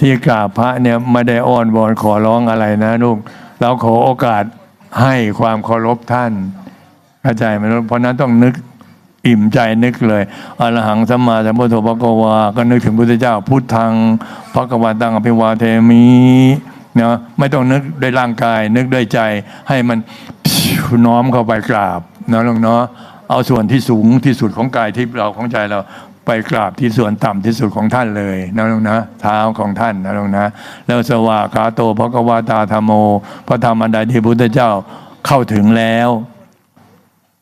ที่กราบพระเนี่ยไม่ได้อ้อนวอนขอร้องอะไรนะลูกเราขอโอกาสให้ความเคารพท่านเข้าใจไหมลูกเพราะนั้นต้องนึกอิ่มใจนึกเลยอรหังสัมมาสัมพุทโธพระกวา ก็นึกถึงพุทธเจ้าพุทธังพระกวาตังอภิวาเทมิเนาะไม่ต้องนึกด้วยร่างกาย นึกด้วยใจให้มันน้อมเข้าไปกราบนะลูกเนาะเอาส่วนที่สูงที่สุดของกายที่เราของใจเรา ไปกราบที่ส่วนต่ำที่สุดของท่านเลยนะลุงนะ เท้าของท่านนะลุงนะ แล้วสวากาโตพระกวาตาธรรมโมพระธรรมอันใดที่พุทธเจ้าเข้าถึงแล้ว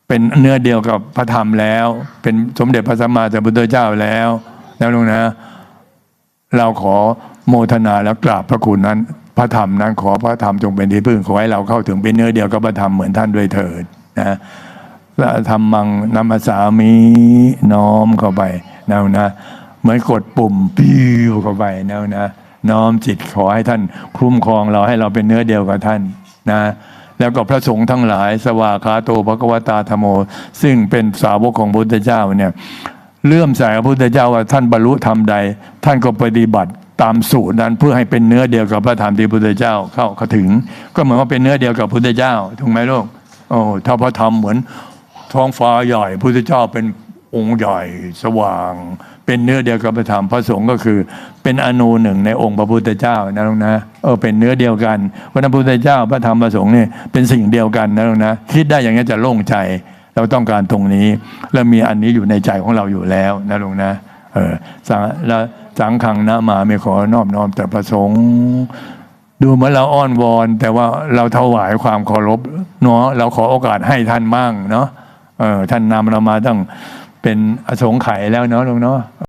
เป็นเนื้อเดียวกับพระธรรมแล้ว เป็นสมเด็จพระสัมมาสัมพุทธเจ้าแล้วนะลุงนะ เราขอโมทนาแล้วกราบพระคุณนั้น พระธรรมนั้นขอพระธรรมจงเป็นที่พึ่งขอให้เราเข้าถึงเป็นเนื้อเดียวกับพระธรรมเหมือนท่านด้วยเถิดนะและธรรมังนัมสสามีน้อมเข้าไป นะนะเหมือนกดปุ่มปิ้วเข้าไปนะนะน้อมจิตขอให้ท่านคุ้มครองเราให้เราเป็นเนื้อเดียวกับท่านนะแล้วก็พระสงฆ์ทั้งหลาย สวากาโตภควตาธโม ซึ่งเป็นสาวกของพระพุทธเจ้าเนี่ยเลื่อมใสพระพุทธเจ้าว่าท่านบรรลุธรรมใด ท่านก็ปฏิบัติตามสูตรนั้นเพื่อให้เป็นเนื้อเดียวกับพระธรรมที่พระพุทธเจ้าเข้าเข้าถึง ก็เหมือนว่าเป็นเนื้อเดียวกับพระพุทธเจ้าถูกไหมลูกโอ้ถ้าพระธรรมเหมือนท้องฟ้าใหญ่พระพุทธเจ้าเป็น องค์ใหญ่สว่าง เป็นเนื้อเดียวกับพระธรรมพระสงฆ์ก็คือ เป็นอนูหนึ่งในองค์พระพุทธเจ้านะลูกนะเออเป็นเนื้อเดียวกันพระพุทธเจ้าพระธรรมพระสงฆ์นี่เป็นสิ่งเดียวกันนะลูกนะคิดได้อย่างนี้จะโล่งใจ เราต้องการตรงนี้ แล้วมีอันนี้อยู่ในใจของเราอยู่แล้วนะลุงนะเออสังแล้วสังขังนะมาไม่ขอนอบน้อมแต่ประสงค์ดูเหมือนเราอ้อนวอน แต่ว่าเราถวายความเคารพเนาะเราขอโอกาสให้ท่านมั่งเนาะเออท่านนำเรามาตั้ง เป็นอสงไขยแล้วเนาะลุงเนาะ